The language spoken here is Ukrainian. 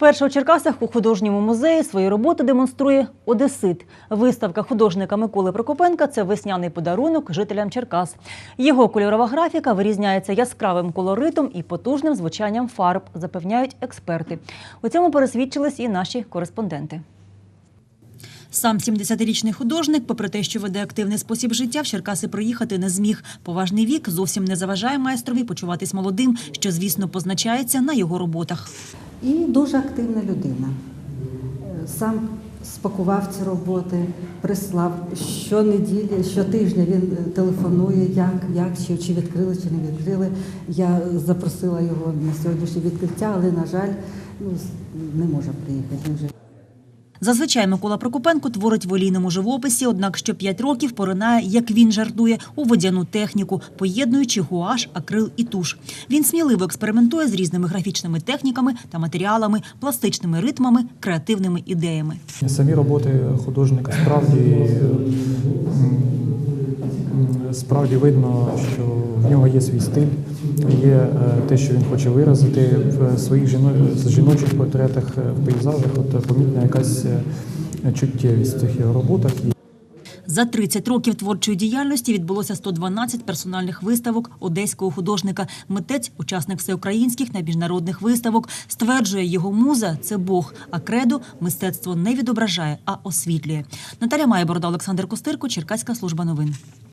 Вперше у Черкасах у художньому музеї свої роботи демонструє Одесит. Виставка художника Миколи Прокопенка це весняний подарунок жителям Черкас. Його кольорова графіка вирізняється яскравим колоритом і потужним звучанням фарб, запевняють експерти. У цьому пересвідчились і наші кореспонденти. Сам 70-річний художник, попри те, що веде активний спосіб життя, в Черкаси приїхати не зміг. Поважний вік зовсім не заважає майстрові почуватись молодим, що, звісно, позначається на його роботах. І дуже активна людина. Е, Сам спакував ці роботи, прислав щонеділі, щотижня він е, телефонує, як, як чи, чи відкрили, чи не відкрили. Я запросила його на сьогоднішнє відкриття, але, на жаль, ну, не може приїхати. Зазвичай Микола Прокопенко творить в олійному живописі, однак що п'ять років поринає, як він жартує, у водяну техніку, поєднуючи гуаш, акрил і туш. Він сміливо експериментує з різними графічними техніками та матеріалами, пластичними ритмами, креативними ідеями. Самі роботи художника справді справді видно, що в нього є свій стиль, є е, те, що він хоче виразити в своїх жіно- жіночих портретах, е, в пейзажах. От помітна якась е, чуттєвість в цих його роботах. За 30 років творчої діяльності відбулося 112 персональних виставок одеського художника. Митець, учасник всеукраїнських та міжнародних виставок, стверджує, його муза це Бог, а кредо мистецтво не відображає, а освітлює. Наталя Майборода, Олександр Костирко, Черкаська служба новин.